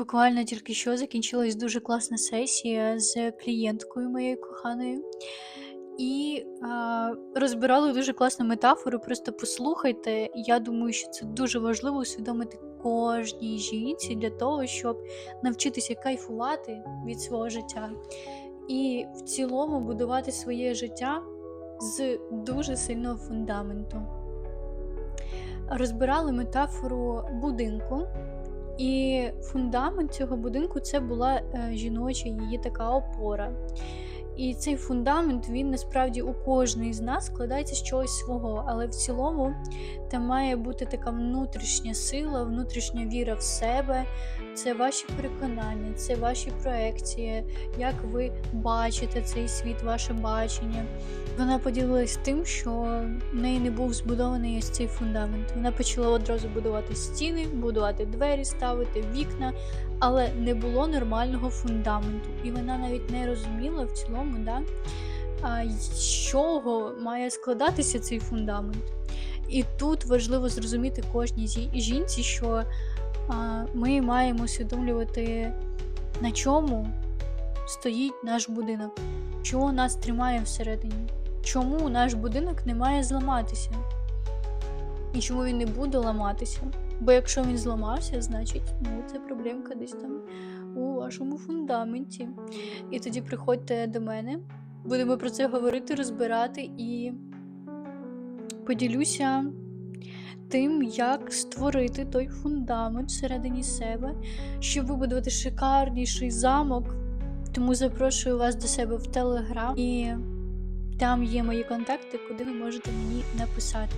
Буквально тільки що закінчилась дуже класна сесія з клієнткою моєю коханою. І а, розбирали дуже класну метафору. Просто послухайте. Я думаю, що це дуже важливо усвідомити кожній жінці для того, щоб навчитися кайфувати від свого життя і в цілому будувати своє життя з дуже сильного фундаменту. Розбирали метафору будинку. І фундамент цього будинку це була е, жіноча її така опора. І цей фундамент, він насправді у кожної з нас складається з чогось свого, але в цілому там має бути така внутрішня сила, внутрішня віра в себе, це ваші переконання, це ваші проекції, як ви бачите цей світ, ваше бачення. Вона поділилась тим, що в неї не був збудований ось цей фундамент. Вона почала одразу будувати стіни, будувати двері, ставити вікна, але не було нормального фундаменту. І вона навіть не розуміла в цілому, да, а, з чого має складатися цей фундамент. І тут важливо зрозуміти кожній жінці, що а, ми маємо усвідомлювати, на чому стоїть наш будинок, що нас тримає всередині, чому наш будинок не має зламатися, і чому він не буде ламатися. Бо якщо він зламався, значить ну, це проблемка десь там у вашому фундаменті. І тоді приходьте до мене, будемо про це говорити, розбирати і поділюся тим, як створити той фундамент всередині себе, щоб вибудувати шикарніший замок. Тому запрошую вас до себе в Телеграм і там є мої контакти, куди ви можете мені написати.